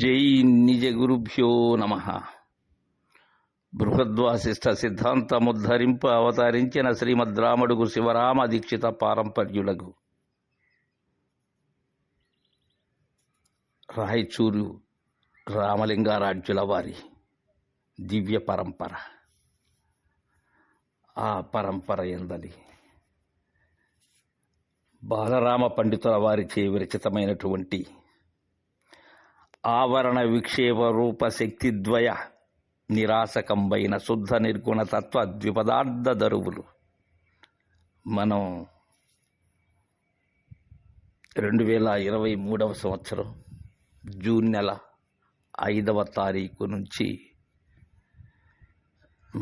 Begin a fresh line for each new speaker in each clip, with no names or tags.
జై నిజ గురుభ్యో నమ బృహద్వాసిష్ట సిద్ధాంతముద్ధరింప అవతరించిన శ్రీమద్ రాముడుగు శివరామ దీక్షిత పారంపర్యులకు రాయచూరు రామలింగారాజ్యుల వారి దివ్య పరంపర ఆ పరంపర ఎందలి బాలరామ పండితుల చే విరచితమైనటువంటి ఆవరణ విక్షేప రూప శక్తిద్వయ నిరాశకంబైన శుద్ధ నిర్గుణ తత్వ ద్విపదార్థ దరువులు మనం రెండు వేల ఇరవై మూడవ సంవత్సరం జూన్ నెల ఐదవ తారీఖు నుంచి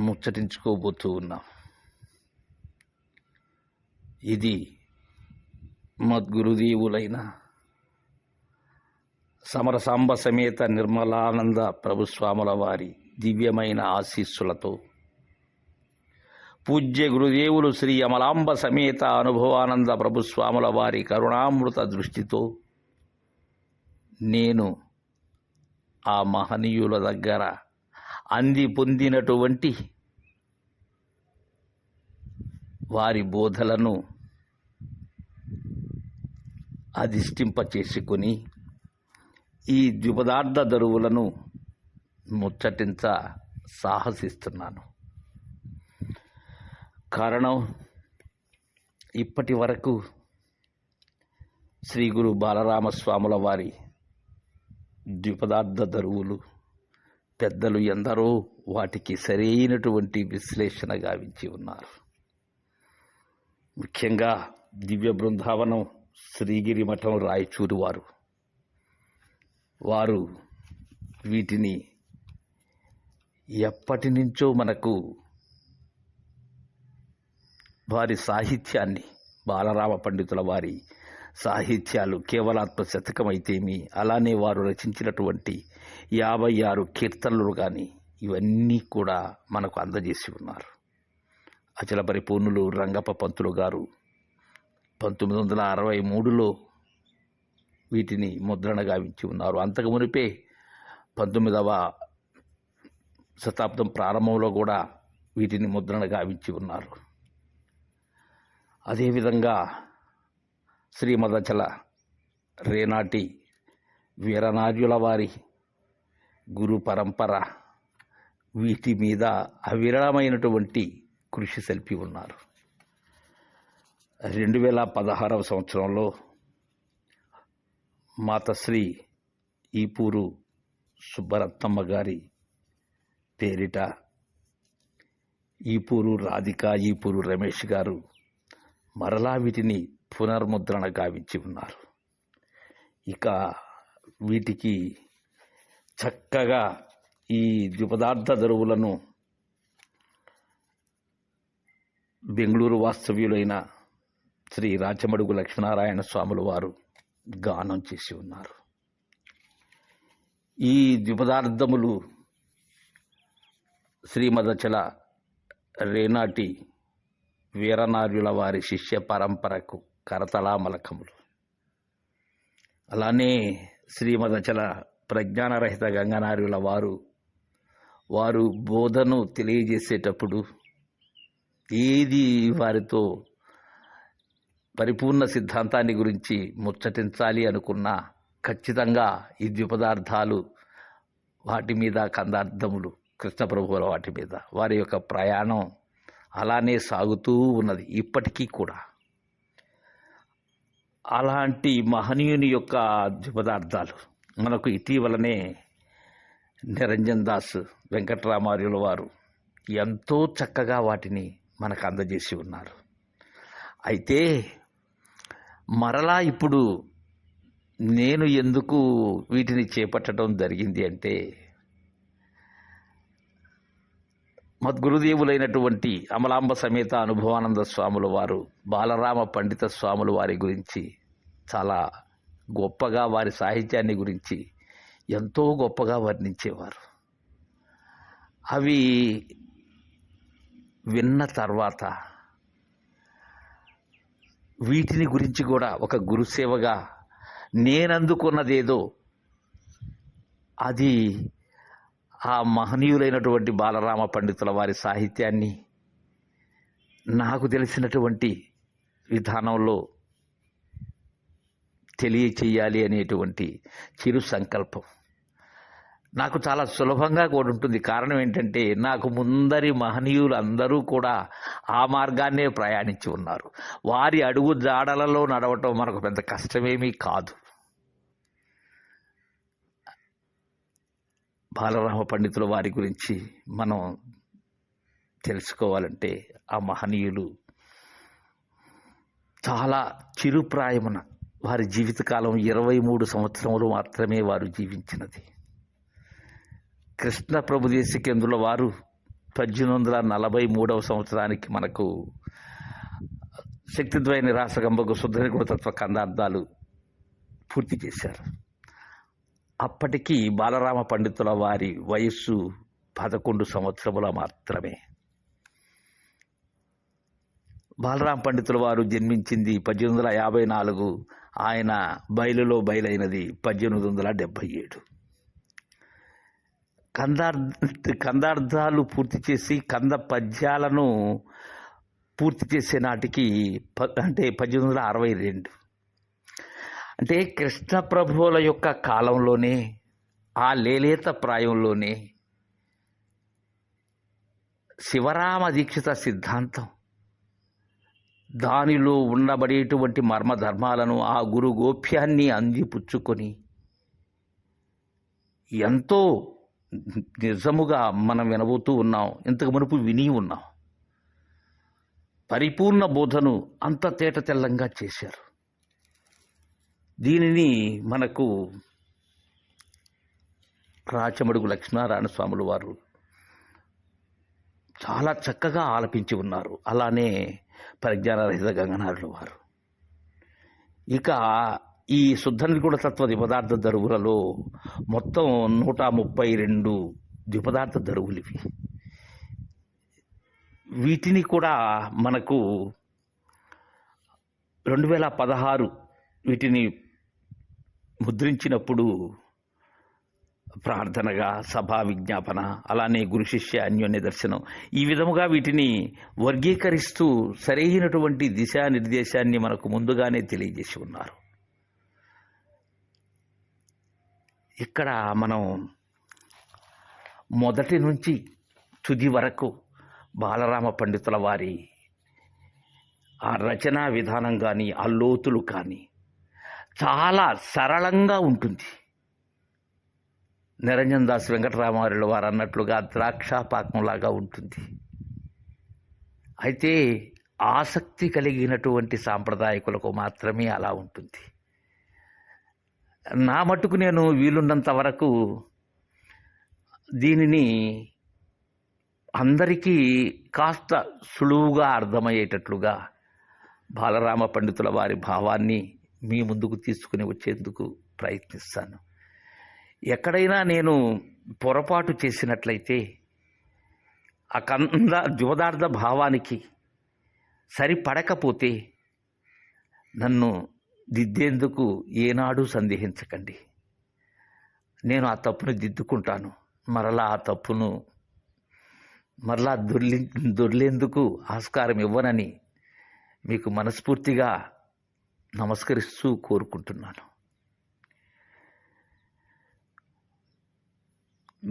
ముచ్చటించుకోబోతూ ఉన్నాం ఇది మద్గురుదేవులైన సమరసాంబ సమేత నిర్మలానంద ప్రభుస్వాముల వారి దివ్యమైన ఆశీస్సులతో పూజ్య గురుదేవులు శ్రీ అమలాంబ సమేత అనుభవానంద ప్రభుస్వాముల వారి కరుణామృత దృష్టితో నేను ఆ మహనీయుల దగ్గర అంది పొందినటువంటి వారి బోధలను అధిష్టింప చేసుకుని ఈ ద్విపదార్థ దరువులను ముచ్చటించ సాహసిస్తున్నాను కారణం ఇప్పటి వరకు శ్రీ గురు బాలరామస్వాముల వారి ద్విపదార్థ దరువులు పెద్దలు ఎందరో వాటికి సరైనటువంటి విశ్లేషణ గావించి ఉన్నారు ముఖ్యంగా దివ్య బృందావనం శ్రీగిరి మఠం రాయచూరు వారు వారు వీటిని ఎప్పటి నుంచో మనకు వారి సాహిత్యాన్ని బాలరామ పండితుల వారి సాహిత్యాలు కేవలాత్మ శతకం అయితేమి అలానే వారు రచించినటువంటి యాభై ఆరు కీర్తనలు కానీ ఇవన్నీ కూడా మనకు అందజేసి ఉన్నారు అచల పరిపూర్ణులు రంగప్ప పంతులు గారు పంతొమ్మిది వందల అరవై మూడులో వీటిని ముద్రణ గావించి ఉన్నారు అంతకు మునిపే పంతొమ్మిదవ శతాబ్దం ప్రారంభంలో కూడా వీటిని ముద్రణ గావించి ఉన్నారు అదేవిధంగా శ్రీమదచల రేనాటి వీరనార్యుల వారి గురు పరంపర వీటి మీద అవిరళమైనటువంటి కృషి సెల్పి ఉన్నారు రెండు వేల పదహారవ సంవత్సరంలో మాతశ్రీ ఈపూరు సుబ్బరత్నమ్మ గారి పేరిట ఈపూరు రాధిక ఈపూరు రమేష్ గారు మరలా వీటిని పునర్ముద్రణ గావించి ఉన్నారు ఇక వీటికి చక్కగా ఈ ద్విపదార్థ దరువులను బెంగళూరు వాస్తవ్యులైన శ్రీ రాచమడుగు లక్ష్మీనారాయణ స్వాములు వారు గానం చేసి ఉన్నారు ఈ ద్విపదార్థములు శ్రీమదచల రేనాటి వీరనార్యుల వారి శిష్య పరంపరకు కరతలామలకములు అలానే శ్రీమదచల ప్రజ్ఞానరహిత గంగనార్యుల వారు వారు బోధను తెలియజేసేటప్పుడు ఏది వారితో పరిపూర్ణ సిద్ధాంతాన్ని గురించి ముచ్చటించాలి అనుకున్నా ఖచ్చితంగా ఈ ద్విపదార్థాలు వాటి మీద కందార్థములు ప్రభువుల వాటి మీద వారి యొక్క ప్రయాణం అలానే సాగుతూ ఉన్నది ఇప్పటికీ కూడా అలాంటి మహనీయుని యొక్క ద్విపదార్థాలు మనకు ఇటీవలనే నిరంజన్ దాస్ వెంకటరామార్యుల వారు ఎంతో చక్కగా వాటిని మనకు అందజేసి ఉన్నారు అయితే మరలా ఇప్పుడు నేను ఎందుకు వీటిని చేపట్టడం జరిగింది అంటే మద్గురుదేవులైనటువంటి అమలాంబ సమేత అనుభవానంద స్వాముల వారు బాలరామ పండిత స్వాముల వారి గురించి చాలా గొప్పగా వారి సాహిత్యాన్ని గురించి ఎంతో గొప్పగా వర్ణించేవారు అవి విన్న తర్వాత వీటిని గురించి కూడా ఒక గురుసేవగా నేనందుకున్నదేదో అది ఆ మహనీయులైనటువంటి బాలరామ పండితుల వారి సాహిత్యాన్ని నాకు తెలిసినటువంటి విధానంలో తెలియచేయాలి అనేటువంటి చిరు సంకల్పం నాకు చాలా సులభంగా కూడా ఉంటుంది కారణం ఏంటంటే నాకు ముందరి మహనీయులు అందరూ కూడా ఆ మార్గాన్నే ప్రయాణించి ఉన్నారు వారి అడుగు జాడలలో నడవటం మనకు పెద్ద కష్టమేమీ కాదు బాలరామ పండితుల వారి గురించి మనం తెలుసుకోవాలంటే ఆ మహనీయులు చాలా చిరుప్రాయమున వారి జీవితకాలం ఇరవై మూడు సంవత్సరములు మాత్రమే వారు జీవించినది కృష్ణ ప్రభు దేశ వారు పద్దెనిమిది వందల నలభై మూడవ సంవత్సరానికి మనకు శక్తిద్వయ నిరాశకంబకు తత్వ కందార్థాలు పూర్తి చేశారు అప్పటికి బాలరామ పండితుల వారి వయస్సు పదకొండు సంవత్సరముల మాత్రమే బాలరామ పండితుల వారు జన్మించింది పద్దెనిమిది వందల యాభై నాలుగు ఆయన బయలులో బయలైనది పద్దెనిమిది వందల డెబ్భై ఏడు కందార్ కందార్థాలు పూర్తి చేసి కంద పద్యాలను పూర్తి చేసే నాటికి అంటే పద్దెనిమిది వందల అరవై రెండు అంటే కృష్ణ ప్రభువుల యొక్క కాలంలోనే ఆ లేలేత ప్రాయంలోనే శివరామ దీక్షిత సిద్ధాంతం దానిలో ఉండబడేటువంటి మర్మధర్మాలను ఆ గురు గోప్యాన్ని అందిపుచ్చుకొని ఎంతో నిజముగా మనం వినబోతూ ఉన్నాం ఇంతకు మునుపు విని ఉన్నాం పరిపూర్ణ బోధను అంత తేట తెల్లంగా చేశారు దీనిని మనకు రాచమడుగు లక్ష్మీనారాయణ స్వాముల వారు చాలా చక్కగా ఆలపించి ఉన్నారు అలానే పరిజ్ఞానరహిత గంగనారుల వారు ఇక ఈ శుద్ధ తత్వ ద్విపదార్థ ధరువులలో మొత్తం నూట ముప్పై రెండు ద్విపదార్థ ధరువులు ఇవి వీటిని కూడా మనకు రెండు వేల పదహారు వీటిని ముద్రించినప్పుడు ప్రార్థనగా సభా విజ్ఞాపన అలానే గురు శిష్య అన్యోన్య దర్శనం ఈ విధముగా వీటిని వర్గీకరిస్తూ సరైనటువంటి దిశానిర్దేశాన్ని మనకు ముందుగానే తెలియజేసి ఉన్నారు ఇక్కడ మనం మొదటి నుంచి తుది వరకు బాలరామ పండితుల వారి ఆ రచనా విధానం కానీ ఆ లోతులు కానీ చాలా సరళంగా ఉంటుంది నిరంజన్ దాస్ వెంకటరామారెడ్డి వారు అన్నట్లుగా పాకంలాగా ఉంటుంది అయితే ఆసక్తి కలిగినటువంటి సాంప్రదాయకులకు మాత్రమే అలా ఉంటుంది నా మట్టుకు నేను వీలున్నంత వరకు దీనిని అందరికీ కాస్త సులువుగా అర్థమయ్యేటట్లుగా బాలరామ పండితుల వారి భావాన్ని మీ ముందుకు తీసుకుని వచ్చేందుకు ప్రయత్నిస్తాను ఎక్కడైనా నేను పొరపాటు చేసినట్లయితే ఆ కంద ద్యోదార్థ భావానికి సరిపడకపోతే నన్ను దిద్దేందుకు ఏనాడు సందేహించకండి నేను ఆ తప్పును దిద్దుకుంటాను మరలా ఆ తప్పును మరలా దొర్లి దొర్లేందుకు ఆస్కారం ఇవ్వనని మీకు మనస్ఫూర్తిగా నమస్కరిస్తూ కోరుకుంటున్నాను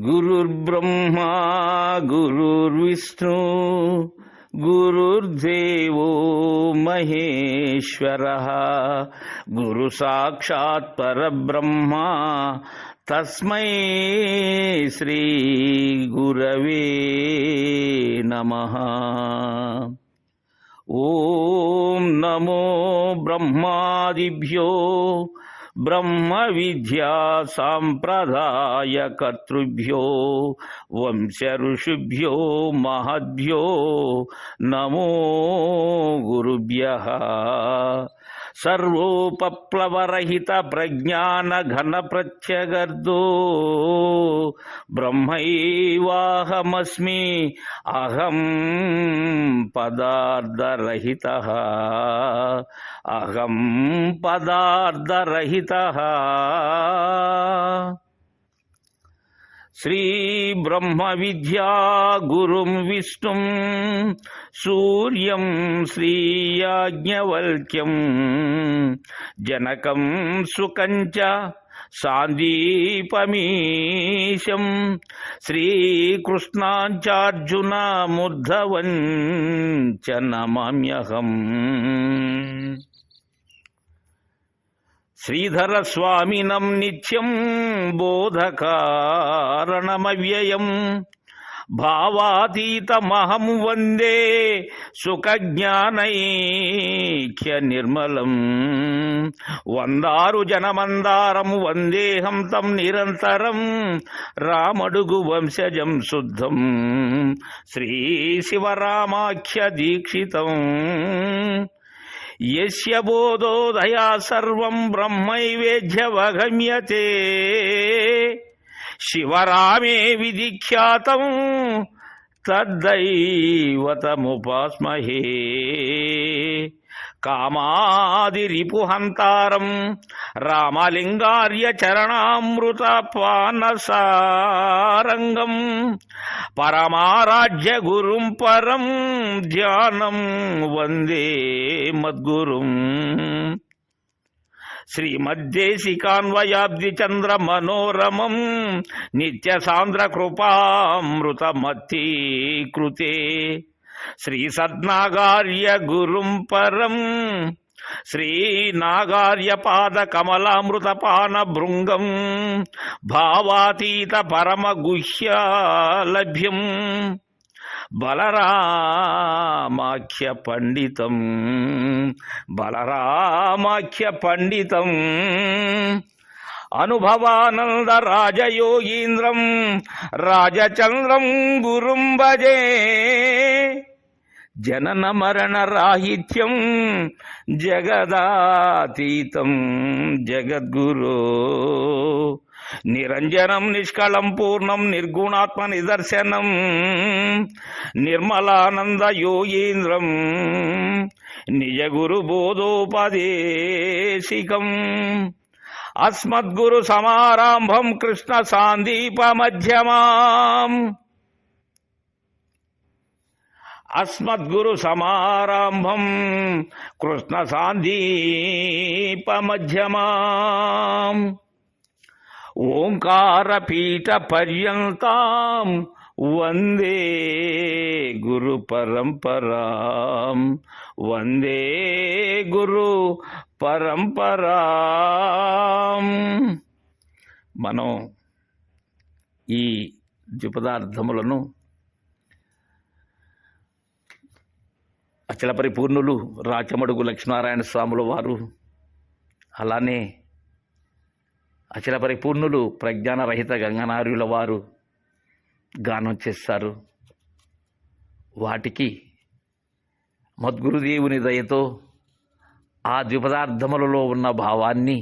గురుర్బ్రహ్మా గురుర్విష్ణు गुरुर्देवो महेश्वरः गुरुसाक्षात् परब्रह्मा तस्मै श्रीगुरवे नमः ॐ नमो ब्रह्मादिभ्यो ब्रह्म विद्या सांप्रदाय कर्तृभ्यो वंश ऋषिभ्यो महद्यो नमो गुरुभ्य प्रत्यगर्दो బ్రహ్మైవాహమస్మి అహం పదార్థరహిత అహం పదార్థరహిత श्रीब्रह्मविद्या गुरुं विष्णुं सूर्यं श्रीयाज्ञवल्क्यं जनकं सुकञ्च సాందీపమీశం శ్రీకృష్ణాంచార్జునముద్ధవంచ నమమ్యహం శ్రీధరస్వామినం నిత్యం బోధకారణమవ్యయం భావాతీతమహం వందే సుఖజ్ఞానైక్య నిర్మలం వందారు జనమందారం వందేహం తం నిరంతరం రామడుగు వంశజం శుద్ధం శ్రీ శివరామాఖ్య దీక్షితం యస్య సర్వం బ్రహ్మైవేద్యవగమ్యతే శివరామే విధిఖ్యాతం తద్దైవతముపాస్మహే కామాదిరిపుహంతారం రామలింగార్య చరణామృత పానసారంగం పరమారాజ్య గురుం పరం ధ్యానం వందే మద్గురుం శ్రీమద్దేశికాన్వయాబ్ది చంద్ర మనోరమం నిత్య సాంద్ర కృపామృతమతీకృతే శ్రీ సద్నాగార్య గురుం పరం श्रीनागार्यपादकमलामृतपानभृङ्गम् भावातीतपरमगुह्यालभ्यम् బలరామాఖ్య పండితం బలరామాఖ్య పండితం అనుభవానంద రాజయోగీంద్రం రాజచంద్రం గురుం భజే జనన మరణ రాహిత్యం జగదాతీతం జగద్గురు నిరంజనం నిష్కళం పూర్ణం నిర్గుణాత్మ నిదర్శనం నిర్మలానంద యోగీంద్రం నిజ గురు బోధోపదేశికం అస్మద్గురు సమారంభం కృష్ణ సాందీప మధ్యమాం అస్మద్గురు సమారంభం కృష్ణ సాందీప మధ్యమాం పీఠ పర్యంతం వందే గురు పరంపరాం వందే గురు పరంపరాం మనం ఈ ద్విపదార్థములను అచలపరిపూర్ణులు పరిపూర్ణులు రాచమడుగు లక్ష్మీనారాయణ స్వాముల వారు అలానే అచల పరిపూర్ణులు ప్రజ్ఞానరహిత గంగనార్యుల వారు గానం చేస్తారు వాటికి మద్గురుదేవుని దయతో ఆ ద్విపదార్థములలో ఉన్న భావాన్ని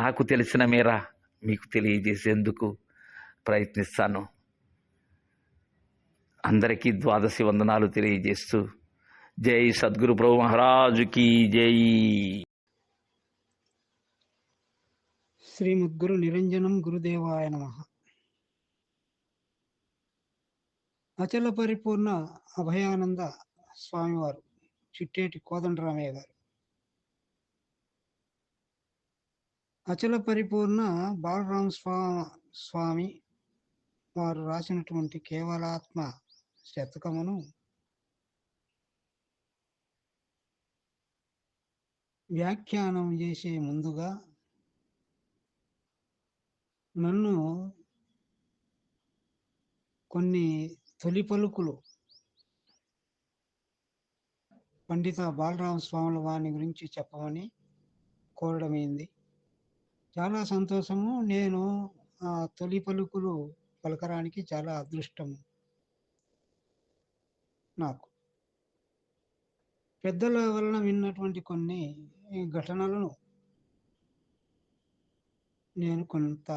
నాకు తెలిసిన మేర మీకు తెలియజేసేందుకు ప్రయత్నిస్తాను అందరికీ ద్వాదశి వందనాలు తెలియజేస్తూ జై సద్గురు ప్రభు మహారాజుకి జై
ముగ్గురు నిరంజనం గురుదేవాయ నమ అచల పరిపూర్ణ అభయానంద స్వామివారు చిట్టేటి కోదండరామయ్య గారు అచల పరిపూర్ణ బాలరామ స్వామి స్వామి వారు రాసినటువంటి కేవలాత్మ శతకమును వ్యాఖ్యానం చేసే ముందుగా నన్ను కొన్ని తొలి పలుకులు పండిత బాలరామ స్వాముల వారిని గురించి చెప్పమని కోరడమైంది చాలా సంతోషము నేను ఆ తొలి పలుకులు పలకరానికి చాలా అదృష్టము నాకు పెద్దల వలన విన్నటువంటి కొన్ని ఘటనలను నేను కొంత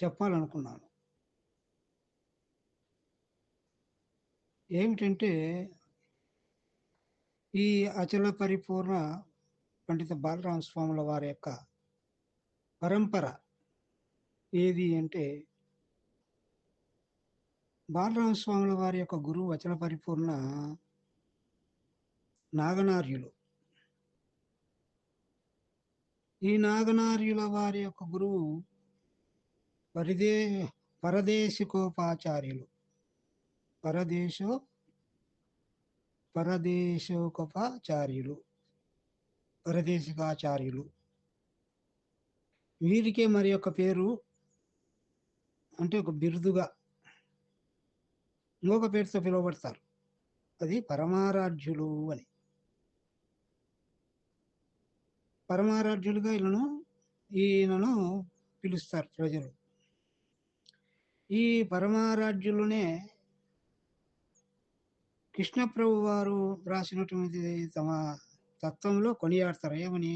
చెప్పాలనుకున్నాను ఏమిటంటే ఈ అచల పరిపూర్ణ పండిత బాలరామ స్వాముల వారి యొక్క పరంపర ఏది అంటే బాలరామ స్వాముల వారి యొక్క గురువు అచల పరిపూర్ణ నాగనార్యులు ఈ నాగనార్యుల వారి యొక్క గురువు పరిదే పరదేశికోపాచార్యులు పరదేశో పరదేశోకోపాచార్యులు పరదేశికాచార్యులు వీరికే మరి యొక్క పేరు అంటే ఒక బిరుదుగా ఇంకొక పేరుతో పిలువబడతారు అది పరమారాధ్యులు అని పరమారాధ్యులుగా ఈయనను ఈయనను పిలుస్తారు ప్రజలు ఈ పరమారాధ్యులనే కృష్ణప్రభు వారు రాసినటువంటి తమ తత్వంలో కొనియాడతారు ఏమని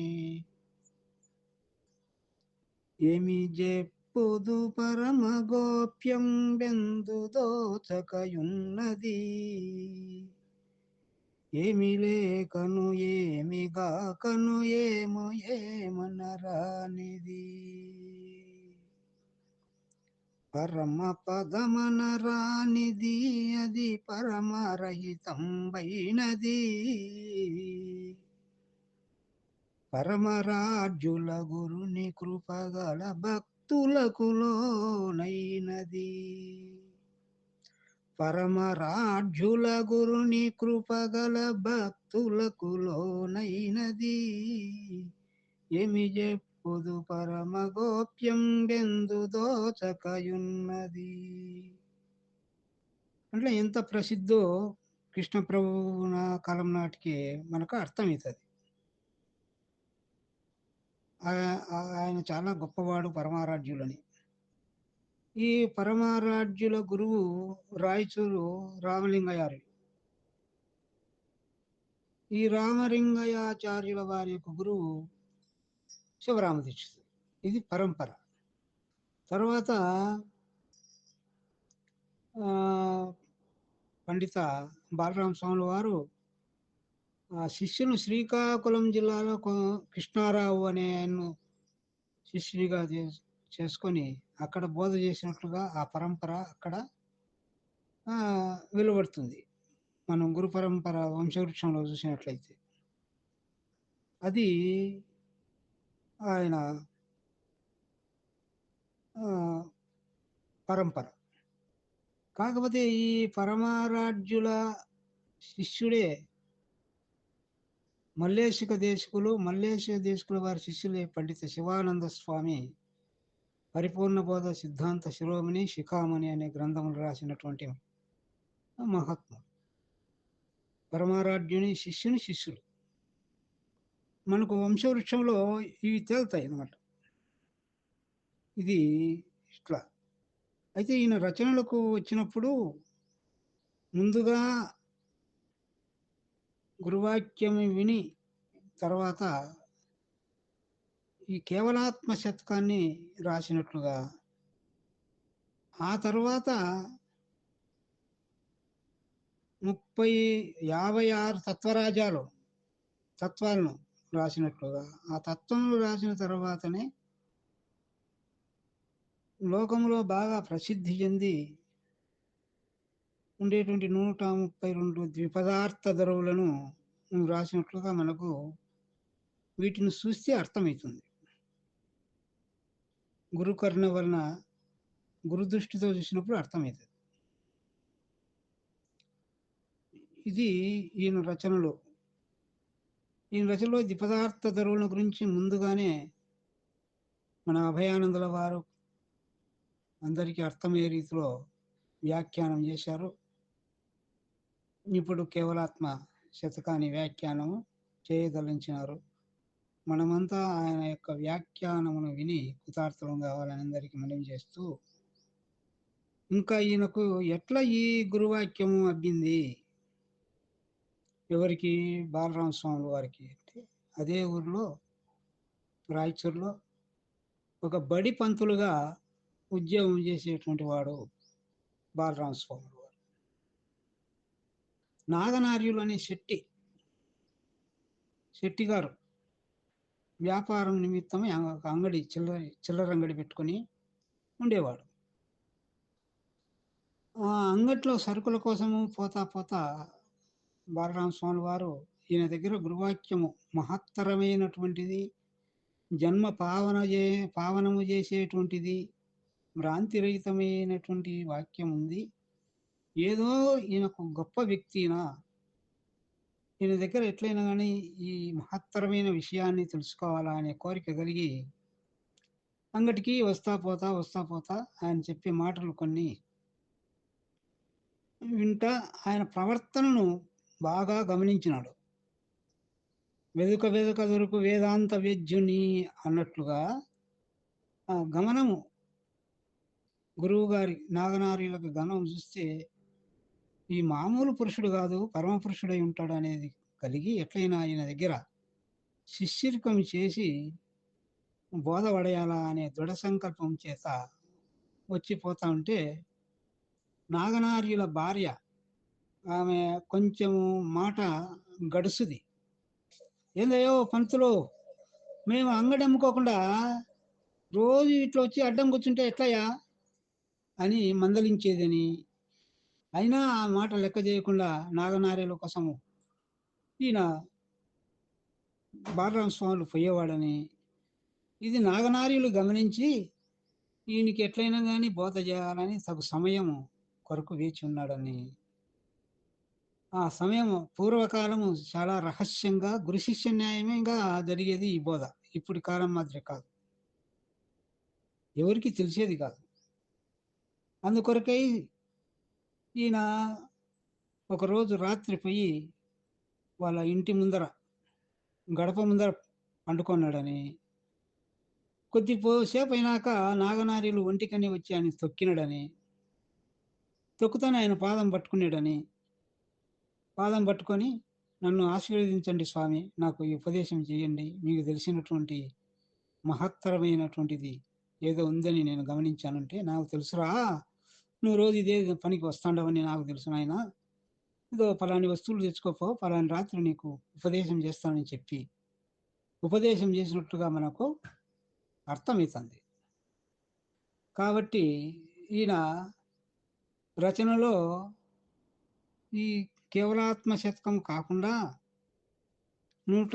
ఏమి చెప్పుదు పరమ గోప్యం బెందు దోచకయున్నది ఏమి లేకను ఏమి గాకను ఏమో ఏమనరానిది పరమ పదమన రానిది అది పరమరహితంబైనది పరమరాజ్యుల గురుని కృపగల భక్తులకు లోనైనది పరమరాజ్యుల గురుని కృపగల భక్తులకు లోనైనది ఏమి చెప్ప పొదు పరమ గోప్యం బెందు దోచకయున్నది అంటే ఎంత ప్రసిద్ధో కృష్ణ ప్రభువు నా కాలం నాటికి మనకు అర్థమవుతుంది ఆయన చాలా గొప్పవాడు పరమారాధ్యులని ఈ పరమారాధ్యుల గురువు రాయచూరు రామలింగయారు ఈ రామలింగయాచార్యుల వారి యొక్క గురువు శివరామ దీక్షితులు ఇది పరంపర తర్వాత పండిత బాలరామ స్వాముల వారు శిష్యులు శ్రీకాకుళం జిల్లాలో కృష్ణారావు అనే ఆయన్ను శిష్యునిగా చేసుకొని అక్కడ బోధ చేసినట్లుగా ఆ పరంపర అక్కడ వెలువడుతుంది మనం గురు పరంపర వంశవృక్షంలో చూసినట్లయితే అది ఆయన పరంపర కాకపోతే ఈ పరమారాజ్యుల శిష్యుడే మల్లేశిక దేశకులు మల్లేశిక దేశకుల వారి శిష్యులే పండిత శివానంద స్వామి పరిపూర్ణ బోధ సిద్ధాంత శిరోమణి శిఖామణి అనే గ్రంథములు రాసినటువంటి మహాత్ముడు పరమారాజ్యుని శిష్యుని శిష్యుడు మనకు వంశవృక్షంలో ఇవి తేలుతాయి అన్నమాట ఇది ఇట్లా అయితే ఈయన రచనలకు వచ్చినప్పుడు ముందుగా గురువాక్యం విని తర్వాత ఈ కేవలాత్మ శతకాన్ని రాసినట్లుగా ఆ తర్వాత ముప్పై యాభై ఆరు తత్వరాజాలు తత్వాలను రాసినట్లుగా ఆ తత్వములు రాసిన తర్వాతనే లోకంలో బాగా ప్రసిద్ధి చెంది ఉండేటువంటి నూట ముప్పై రెండు ద్విపదార్థ ధరవులను నువ్వు రాసినట్లుగా మనకు వీటిని చూస్తే అర్థమవుతుంది గురుకర్ణ వలన గురుదృష్టితో చూసినప్పుడు అర్థమవుతుంది ఇది ఈయన రచనలో ఈ రచనలో ద్విపదార్థ ధరువుల గురించి ముందుగానే మన అభయానందుల వారు అందరికీ అర్థమయ్యే రీతిలో వ్యాఖ్యానం చేశారు ఇప్పుడు కేవలాత్మ శతకాన్ని వ్యాఖ్యానము చేయదలించినారు మనమంతా ఆయన యొక్క వ్యాఖ్యానమును విని కృతార్థం కావాలని అందరికీ మనం చేస్తూ ఇంకా ఈయనకు ఎట్లా ఈ గురువాక్యము అబ్బింది ఎవరికి బాలరామస్వామి వారికి అంటే అదే ఊర్లో రాయచూర్లో ఒక బడి పంతులుగా ఉద్యోగం చేసేటువంటి వాడు బాలరామస్వామి వారు నాగనార్యులు అనే శెట్టి శెట్టి గారు వ్యాపారం నిమిత్తం ఒక అంగడి చిల్లర చిల్లర అంగడి పెట్టుకొని ఉండేవాడు ఆ అంగట్లో సరుకుల కోసము పోతా పోతా బాలరామ స్వామి వారు ఈయన దగ్గర గురువాక్యము మహత్తరమైనటువంటిది జన్మ పావన చే పావనము చేసేటువంటిది భ్రాంతి రహితమైనటువంటి వాక్యం ఉంది ఏదో ఈయనకు గొప్ప వ్యక్తినా ఈయన దగ్గర ఎట్లయినా కానీ ఈ మహత్తరమైన విషయాన్ని తెలుసుకోవాలా అనే కోరిక కలిగి అంగటికి వస్తా పోతా వస్తా పోతా ఆయన చెప్పే మాటలు కొన్ని వింటా ఆయన ప్రవర్తనను బాగా గమనించినాడు వెదుక వెదుక దొరుకు వేదాంత వేద్యుని అన్నట్లుగా గమనము గురువు గారి నాగనారీలకు గమనం చూస్తే ఈ మామూలు పురుషుడు కాదు పరమపురుషుడై ఉంటాడు అనేది కలిగి ఎట్లయినా ఆయన దగ్గర శిష్యరికం చేసి బోధ పడేయాలా అనే దృఢ సంకల్పం చేత వచ్చిపోతా ఉంటే నాగనార్యుల భార్య ఆమె కొంచెము మాట గడుసుది ఏందయ్యో పంతులు మేము అంగడి అమ్ముకోకుండా రోజు ఇట్లా వచ్చి అడ్డం కూర్చుంటే ఎట్లయ్యా అని మందలించేదని అయినా ఆ మాట లెక్క చేయకుండా నాగనార్యల కోసము ఈయన బాలరామ స్వాములు పోయేవాడని ఇది నాగనార్యులు గమనించి ఈయనకి ఎట్లయినా కానీ బోధ చేయాలని తగు సమయం కొరకు వేచి ఉన్నాడని ఆ సమయం పూర్వకాలము చాలా రహస్యంగా గురు శిష్య న్యాయంగా జరిగేది ఈ బోధ ఇప్పుడు కాలం మాదిరి కాదు ఎవరికి తెలిసేది కాదు అందుకొరకై ఈయన ఒకరోజు రాత్రి పోయి వాళ్ళ ఇంటి ముందర గడప ముందర పండుకున్నాడని కొద్దిసేపు అయినాక నాగనారీలు ఒంటికని వచ్చి ఆయన తొక్కినాడని తొక్కుతాను ఆయన పాదం పట్టుకున్నాడని పాదం పట్టుకొని నన్ను ఆశీర్వదించండి స్వామి నాకు ఈ ఉపదేశం చేయండి మీకు తెలిసినటువంటి మహత్తరమైనటువంటిది ఏదో ఉందని నేను గమనించానంటే నాకు తెలుసురా నువ్వు రోజు ఇదే పనికి వస్తాడవని నాకు తెలుసు ఆయన ఇదో పలాని వస్తువులు తెచ్చుకోపో పలాని రాత్రి నీకు ఉపదేశం చేస్తానని చెప్పి ఉపదేశం చేసినట్టుగా మనకు అర్థమవుతుంది కాబట్టి ఈయన రచనలో ఈ కేవలాత్మ శతకం కాకుండా నూట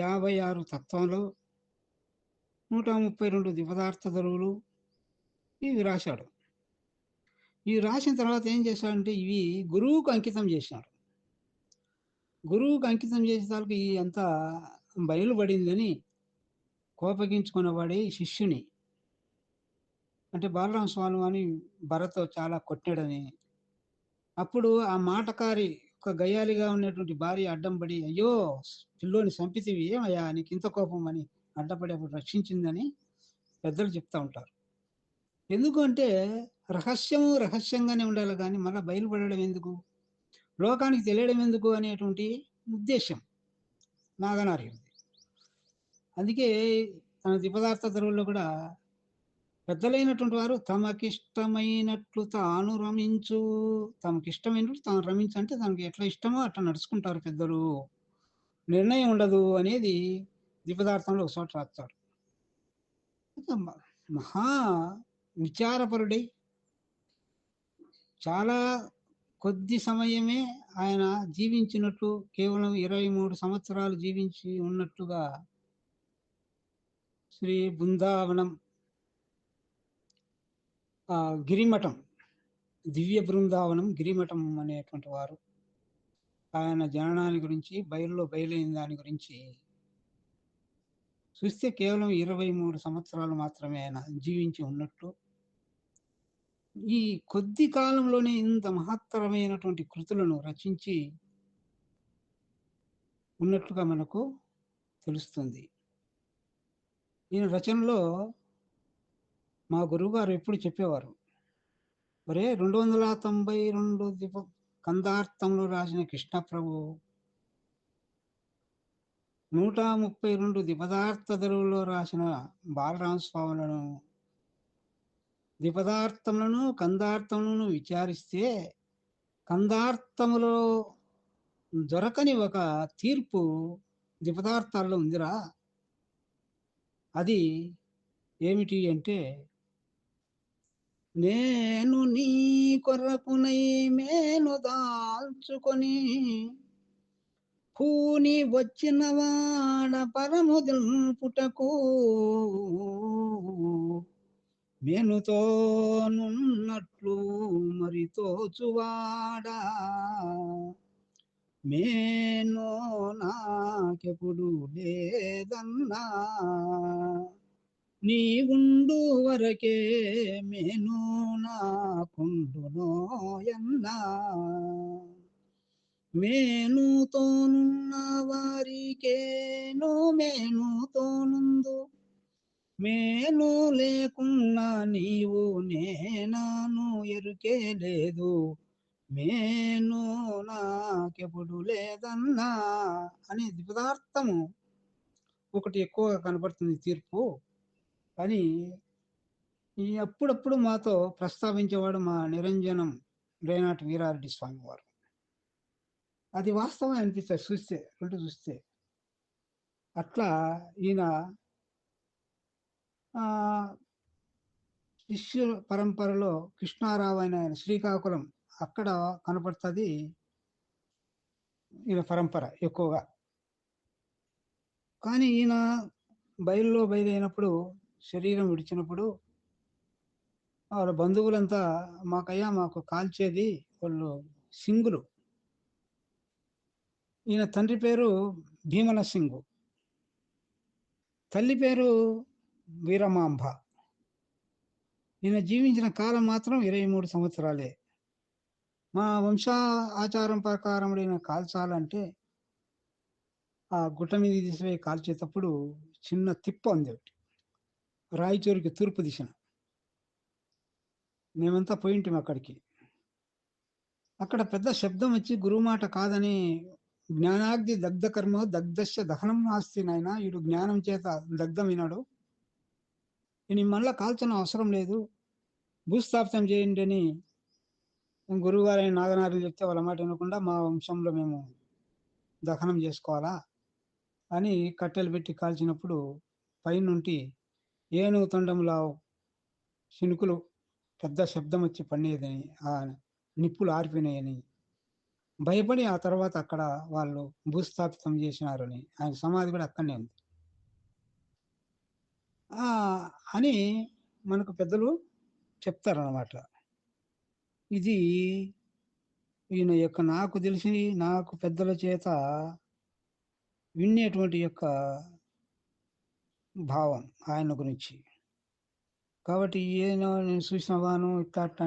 యాభై ఆరు తత్వాలు నూట ముప్పై రెండు దివదార్థ ధరువులు ఇవి రాశాడు ఇవి రాసిన తర్వాత ఏం చేశాడంటే ఇవి గురువుకు అంకితం చేశాడు గురువుకు అంకితం చేసే తాలకు ఇవి ఎంత బయలుపడిందని కోపగించుకున్నవాడే శిష్యుని అంటే బాలరామ స్వామి అని భరత్ చాలా కొట్టాడని అప్పుడు ఆ మాటకారి ఒక గయ్యాలిగా ఉన్నటువంటి భార్య అడ్డం పడి అయ్యో పిల్లోని చంపితివి ఏమయ్యా నీకు ఇంత కోపం అని అడ్డపడి అప్పుడు రక్షించిందని పెద్దలు చెప్తా ఉంటారు ఎందుకంటే రహస్యము రహస్యంగానే ఉండాలి కానీ మళ్ళీ బయలుపడడం ఎందుకు లోకానికి తెలియడం ఎందుకు అనేటువంటి ఉద్దేశం నాగనార్యుడి అందుకే తన ద్విపదార్థ తరువుల్లో కూడా పెద్దలైనటువంటి వారు తమకిష్టమైనట్లు తాను రమించు తమకిష్టమైనట్లు తాను రమించు అంటే తనకి ఎట్లా ఇష్టమో అట్లా నడుచుకుంటారు పెద్దలు నిర్ణయం ఉండదు అనేది ద్విపదార్థంలో ఒకసారి రాస్తారు రాస్తాడు మహా విచారపరుడై చాలా కొద్ది సమయమే ఆయన జీవించినట్టు కేవలం ఇరవై మూడు సంవత్సరాలు జీవించి ఉన్నట్టుగా శ్రీ బృందావనం గిరిమఠం దివ్య బృందావనం గిరిమఠం అనేటువంటి వారు ఆయన జననాన్ని గురించి బయలులో బయలైన దాని గురించి చూస్తే కేవలం ఇరవై మూడు సంవత్సరాలు మాత్రమే ఆయన జీవించి ఉన్నట్టు ఈ కొద్ది కాలంలోనే ఇంత మహత్తరమైనటువంటి కృతులను రచించి ఉన్నట్లుగా మనకు తెలుస్తుంది ఈయన రచనలో మా గురువుగారు ఎప్పుడు చెప్పేవారు మరే రెండు వందల తొంభై రెండు దీప కందార్థంలో రాసిన కృష్ణప్రభు నూట ముప్పై రెండు దిపదార్థ దరువులో రాసిన బాలరామస్వాములను దిపదార్థములను కందార్థములను విచారిస్తే కందార్థములో దొరకని ఒక తీర్పు దిపదార్థాల్లో ఉందిరా అది ఏమిటి అంటే నేను నీ కొరకునై మేను దాల్చుకొని పూని వచ్చిన వాడ పరము దింపుటకు మేనుతో నున్నట్లు మరి తోచువాడా మేను నాకెప్పుడు లేదన్నా నీ ఉండు వరకే మేను నాకుండునో తోనున్న వారికేనో మేను తోనుందు మేను లేకున్నా నీవు నేనాను ఎరుకే లేదు మేను నాకెప్పుడు లేదన్నా అనేది పదార్థము ఒకటి ఎక్కువగా కనబడుతుంది తీర్పు అని ఈ అప్పుడప్పుడు మాతో ప్రస్తావించేవాడు మా నిరంజనం రేనాటి వీరారెడ్డి స్వామి వారు అది వాస్తవం అనిపిస్తుంది చూస్తే రెండు చూస్తే అట్లా ఈయన శిష్యు పరంపరలో కృష్ణారావు అయిన ఆయన శ్రీకాకుళం అక్కడ కనపడుతుంది ఈయన పరంపర ఎక్కువగా కానీ ఈయన బయలులో అయినప్పుడు శరీరం విడిచినప్పుడు వాళ్ళ బంధువులంతా మాకయ్యా మాకు కాల్చేది వాళ్ళు సింగులు ఈయన తండ్రి పేరు భీమన సింగు తల్లి పేరు వీరమాంబ ఈయన జీవించిన కాలం మాత్రం ఇరవై మూడు సంవత్సరాలే మా వంశ ఆచారం ప్రకారం ఈయన కాల్చాలంటే ఆ గుట్ట మీద తీసిపోయి కాల్చేటప్పుడు చిన్న తిప్ప ఉంది ఒకటి రాయచూరుకి తూర్పు దిశన మేమంతా పోయింటాం అక్కడికి అక్కడ పెద్ద శబ్దం వచ్చి గురువు మాట కాదని జ్ఞానాగ్ని దగ్ధ కర్మ దగ్ధశ దహనం నాస్తి నాయన వీడు జ్ఞానం చేత దగ్ధం వినాడు నేను మళ్ళా కాల్చిన అవసరం లేదు భూస్థాపితం చేయండి అని గురువుగారు అయిన నాగనారులు చెప్తే వాళ్ళ మాట వినకుండా మా వంశంలో మేము దహనం చేసుకోవాలా అని కట్టెలు పెట్టి కాల్చినప్పుడు పైనుండి ఏనుగు తొండంలో శునుకులు పెద్ద శబ్దం వచ్చి పన్నేదని ఆ నిప్పులు ఆరిపోయినాయని భయపడి ఆ తర్వాత అక్కడ వాళ్ళు భూస్థాపితం చేసినారని ఆయన సమాధి కూడా అక్కడనే ఉంది అని మనకు పెద్దలు చెప్తారనమాట ఇది ఈయన యొక్క నాకు తెలిసి నాకు పెద్దల చేత వినేటువంటి యొక్క భావం ఆయన గురించి కాబట్టి ఏదో నేను చూసిన వాను ఇట్లాంటి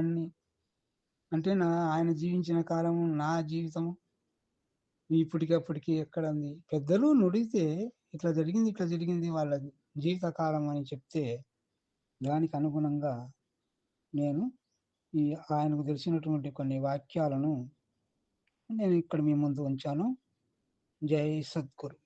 అంటే నా ఆయన జీవించిన కాలము నా జీవితం ఇప్పటికప్పటికి ఎక్కడ ఉంది పెద్దలు నుడితే ఇట్లా జరిగింది ఇట్లా జరిగింది వాళ్ళ జీవిత కాలం అని చెప్తే దానికి అనుగుణంగా నేను ఈ ఆయనకు తెలిసినటువంటి కొన్ని వాక్యాలను నేను ఇక్కడ మీ ముందు ఉంచాను జై సద్గురు